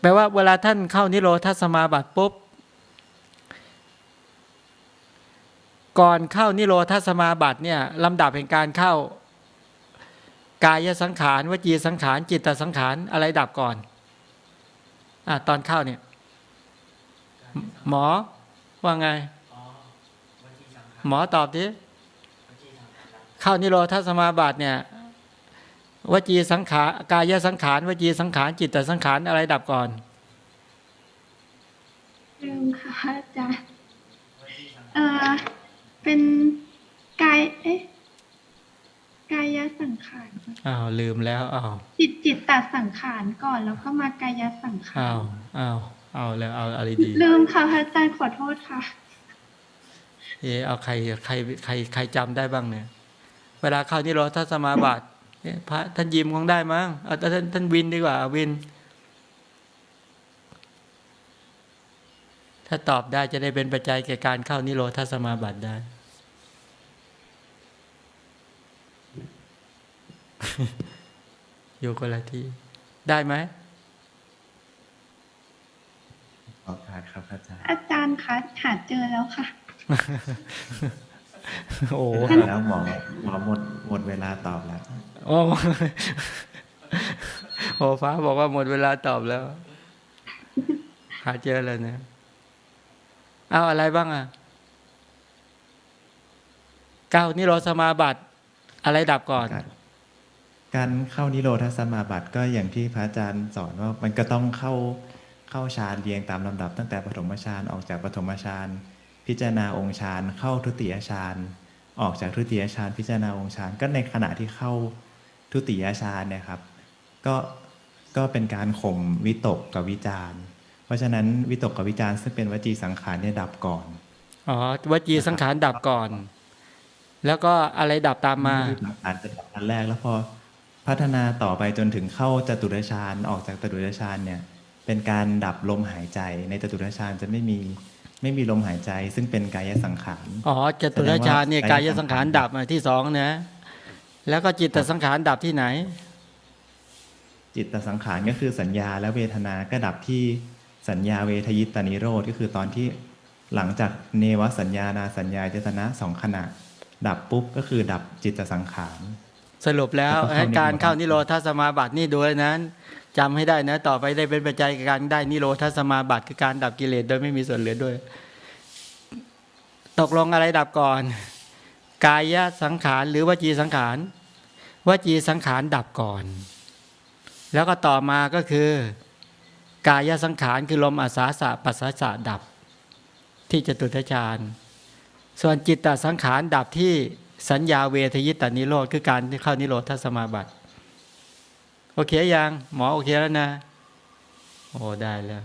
แปลว่าเวลาท่านเข้านิโรธาสมาบัติปุ๊บก่อนเข้านิโรธาสมาบัติเนี่ยลำดับแห่งการเข้ากายสังขารวจีสังขารจิตตสังขารอะไรดับก่อนอะตอนเข้าเนี่ย หมอว่าไง หมอตอบดิเข้านิโรธาสมาบัติเนี่ย วจีสังขารกายสังขารวจีสังขารจิตตสังขารอะไรดับก่อนลืมค่ะอาจารย์เออเป็นกายเอ๊ะกายสังขารก่อนอ้าวลืมแล้วอ้าวจิตจิตตสังขารก่อนแล้วก็มากายสังขาอ้ารวอ้าวเอาแล้วเอาอะไรดี ลืมค่ะพระอาจารย์ขอโทษค่ะเออเอาใครใครใครใครจำได้บ้างเนี่ย เวลาเข้านิโรธาสมาบัติเอ๊ะ พระท่านยิมคงได้มั้งเอาท่านท่านวินดีกว่า วิน ถ้าตอบได้จะได้เป็นปัจจัยแก่การเข้านิโรธาสมาบัติได้ อยู่คนละที่ ได้ไหมขอบคุณครับอาจารย์อาจารย์คะหาเจอแล้วค่ะ โอ้โหแล้วหมอหมอหมดหมดเวลาตอบแล้วโอ้โหฟ้าบอกว่าหมดเวลาตอบแล้ว หาเจอแล้วเนี่ยเอาอะไรบ้างอะเก้านี่เราสมาบัติอะไรดับก่อนการการเข้านิโรธสมาบัติก็อย่างที่พระอาจารย์สอนว่ามันก็ต้องเข้าเข้าฌานเรียงตามลำดับ ตั้งแต่ปฐมฌานออกจากปฐมฌานพิจารณาองค์ฌานเข้าทุติยฌาน ออกจากทุติยฌานพิจารณาองค์ฌานก็ในขณะที่เข้าทุติยฌานเนี่ยครับก็ก็เป็นการข่มวิตกกับวิจารณ์เพราะฉะนั้นวิตกกับวิจารณ์ซึ่งเป็นวจีสังขารเนี่ยดับก่อนอ๋อวจีสังขารดับก่อน แล้วก็อะไรดับตามมาสังขารจะดับอันแรกแล้วพอพัฒนาต่อไปจนถึงเข้าจตุรฌานออกจากจตุรฌานเนี่ยเป็นการดับลมหายใจในจตุรฌานจะไม่มี ไม่มีลมหายใจซึ่งเป็นกายสังขารอ๋อจตุรฌานเนี่ยแสดงว่ากายสังขารดับมาที่สองนะแล้วก็จิตตสังขารดับที่ไหน จิตตสังขารก็คือสัญญาและเวทนาก็ดับที่สัญญาเวทยิตานิโรธก็คือตอนที่หลังจากเนวสัญญานาสัญญาเจตนะสองขณะ ดับปุ๊บก็คือดับจิตตสังขาร สรุปแล้วแล้วก็เข้านิโรธการเข้านิโรธาสมาบัตินี่ดูแล้วนั้น จำให้ได้นะ ต่อไปได้เป็นปัจจัยการได้นิโรธาสมาบัติคือการดับกิเลสโดยไม่มีส่วนเหลือด้วย ตกลงอะไรดับก่อน กายสังขารหรือวจีสังขารวจีสังขารดับก่อน แล้วก็ต่อมาก็คือ กายสังขารคือลมอาสาสะปัสสาสะดับ ที่จตุทชานส่วนจิตตสังขารดับที่สัญญาเวทยิตานิโรธคือการที่เข้านิโรธสมาบัติ โอเคยังหมอโอเคแล้วนะ โอ้ได้แล้ว